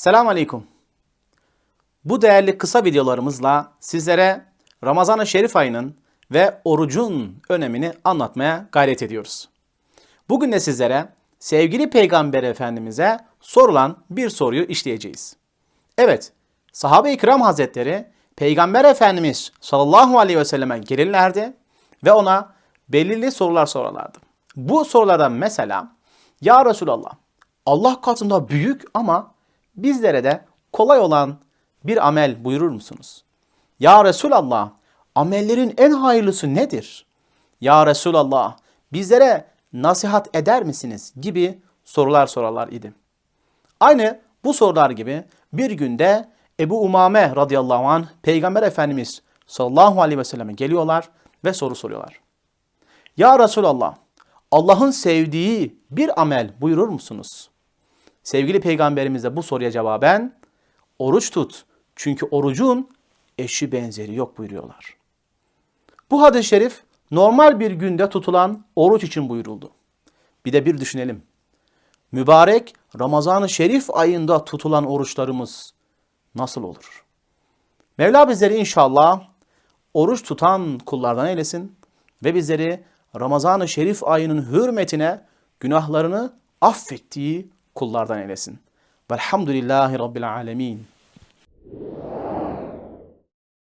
Selamun Aleyküm. Bu değerli kısa videolarımızla sizlere Ramazan-ı Şerif ayının ve orucun önemini anlatmaya gayret ediyoruz. Bugün de sizlere sevgili Peygamber Efendimiz'e sorulan bir soruyu işleyeceğiz. Evet, sahabe-i kiram hazretleri Peygamber Efendimiz sallallahu aleyhi ve selleme gelirlerdi ve ona belirli sorular sorarlardı. Bu sorulardan mesela, Ya Resulallah, Allah katında büyük ama bizlere de kolay olan bir amel buyurur musunuz? Ya Resulallah, amellerin en hayırlısı nedir? Ya Resulallah, bizlere nasihat eder misiniz? gibi sorular sorarlar idi. Aynı bu sorular gibi bir günde Ebu Umame radıyallahu anh Peygamber Efendimiz sallallahu aleyhi ve selleme geliyorlar ve soru soruyorlar. Ya Resulallah, Allah'ın sevdiği bir amel buyurur musunuz? Sevgili Peygamberimiz de bu soruya cevaben oruç tut. Çünkü orucun eşi benzeri yok buyuruyorlar. Bu hadis-i şerif normal bir günde tutulan oruç için buyuruldu. Bir de bir düşünelim. Mübarek Ramazan-ı Şerif ayında tutulan oruçlarımız nasıl olur? Mevla bizleri inşallah oruç tutan kullardan eylesin ve bizleri Ramazan-ı Şerif ayının hürmetine günahlarını affettiği kullardan eylesin. Velhamdülillahi Rabbil alemin.